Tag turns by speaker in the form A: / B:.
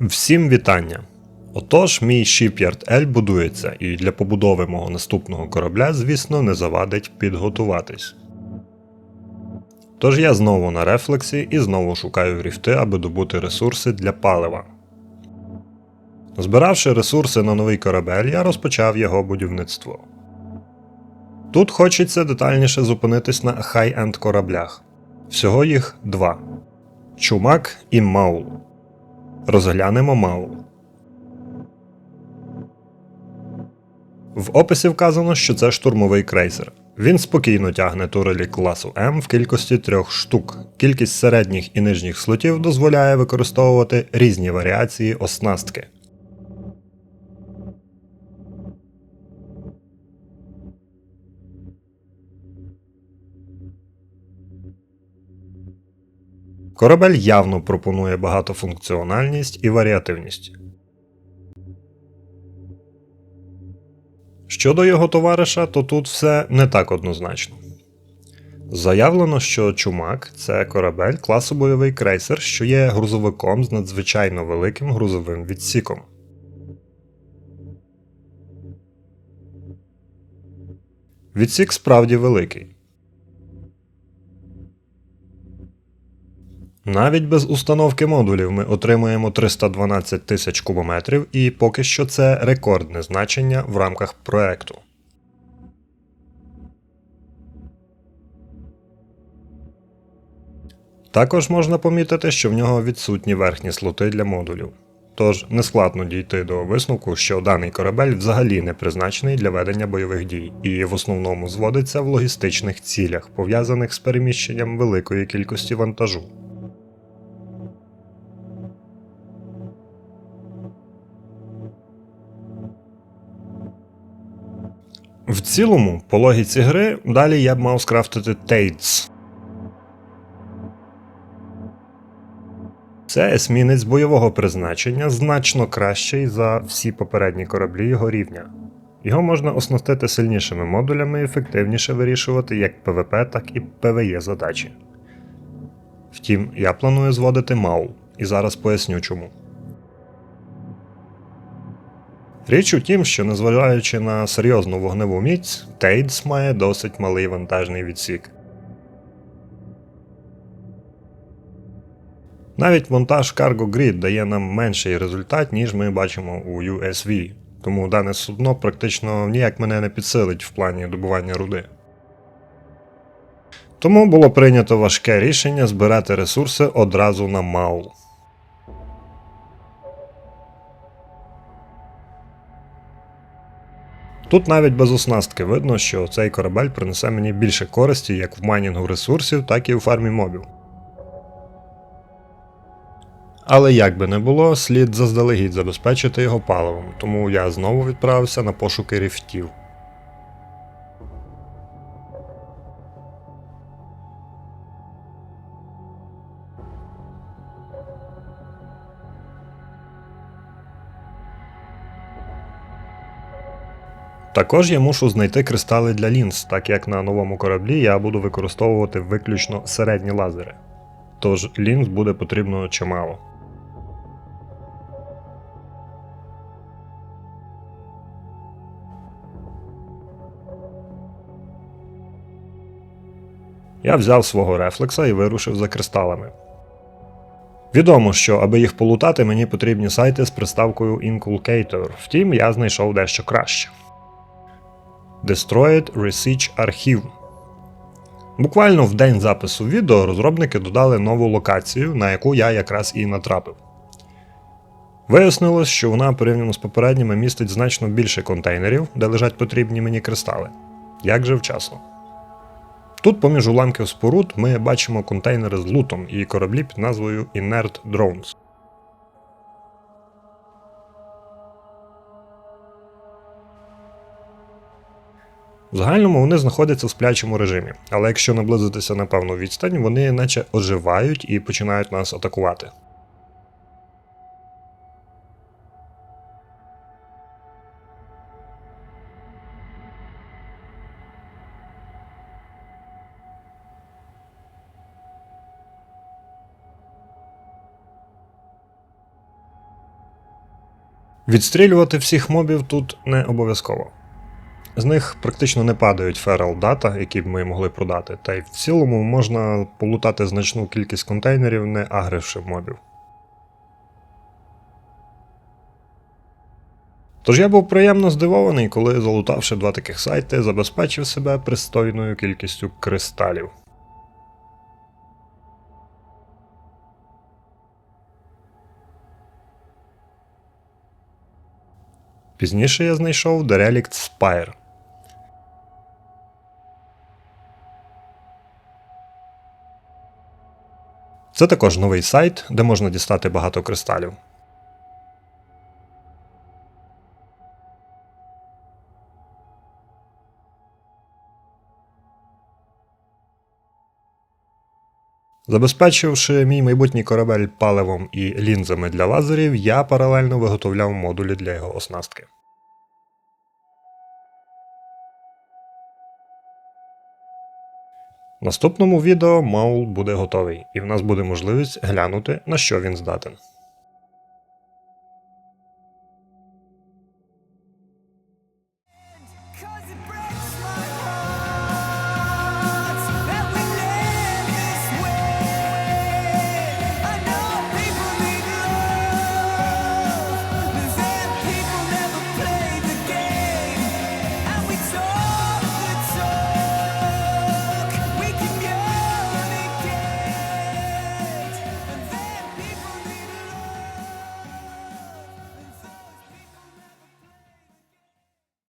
A: Всім вітання! Отож, мій Shipyard L будується, і для побудови мого наступного корабля, звісно, не завадить підготуватись. Тож я знову на рефлексі і знову шукаю ріфти, аби добути ресурси для палива. Збиравши ресурси на новий корабель, я розпочав його будівництво. Тут хочеться детальніше зупинитись на хай-енд кораблях. Всього їх два: Чумак і Маул. Розглянемо Маул. В описі вказано, що це штурмовий крейсер. Він спокійно тягне турелі класу М в кількості трьох штук. Кількість середніх і нижніх слотів дозволяє використовувати різні варіації оснастки. Корабель явно пропонує багатофункціональність і варіативність. Щодо його товариша, то тут все не так однозначно. Заявлено, що Чумак це корабель класу бойовий крейсер, що є грузовиком з надзвичайно великим грузовим відсіком. Відсік справді великий. Навіть без установки модулів ми отримуємо 312 тисяч кубометрів, і поки що це рекордне значення в рамках проекту. Також можна помітити, що в нього відсутні верхні слоти для модулів. Тож нескладно дійти до висновку, що даний корабель взагалі не призначений для ведення бойових дій і в основному зводиться в логістичних цілях, пов'язаних з переміщенням великої кількості вантажу. В цілому, по логіці гри, далі я б мав скрафтити Тейдс. Це есмінець бойового призначення значно кращий за всі попередні кораблі його рівня. Його можна оснастити сильнішими модулями і ефективніше вирішувати як ПВП, так і ПВЕ задачі. Втім, я планую зводити МАУ, і зараз поясню чому. Річ у тім, що незважаючи на серйозну вогневу міць, Тейдс має досить малий вантажний відсік. Навіть монтаж Cargo Grid дає нам менший результат, ніж ми бачимо у USV, тому дане судно практично ніяк мене не підсилить в плані добування руди. Тому було прийнято важке рішення збирати ресурси одразу на Маул. Тут навіть без оснастки видно, що цей корабель принесе мені більше користі як в майнінгу ресурсів, так і у фармі мобів. Але як би не було, слід заздалегідь забезпечити його паливом, тому я знову відправився на пошуки ріфтів. Також я мушу знайти кристали для лінз, так як на новому кораблі я буду використовувати виключно середні лазери. Тож лінз буде потрібно чимало. Я взяв свого рефлекса і вирушив за кристалами. Відомо, що аби їх полутати, мені потрібні сайти з приставкою Inculcator, втім я знайшов дещо краще. Destroyed Research Archive. Буквально в день запису відео розробники додали нову локацію, на яку я якраз і натрапив. Вияснилось, що вона порівняно з попередніми містить значно більше контейнерів, де лежать потрібні мені кристали. Як же вчасно. Тут, поміж уламків споруд, ми бачимо контейнери з лутом і кораблі під назвою Inert Drones. В загальному вони знаходяться в сплячому режимі, але якщо наблизитися на певну відстань, вони наче оживають і починають нас атакувати. Відстрілювати всіх мобів тут не обов'язково. З них практично не падають ферал дата, які б ми могли продати, та й в цілому можна полутати значну кількість контейнерів, не агривши мобів. Тож я був приємно здивований, коли, залутавши два таких сайти, забезпечив себе пристойною кількістю кристалів. Пізніше я знайшов The Relict Spire. Це також новий сайт, де можна дістати багато кристалів. Забезпечивши мій майбутній корабель паливом і лінзами для лазерів, я паралельно виготовляв модулі для його оснастки. Наступному відео Маул буде готовий, і в нас буде можливість глянути, на що він здатен.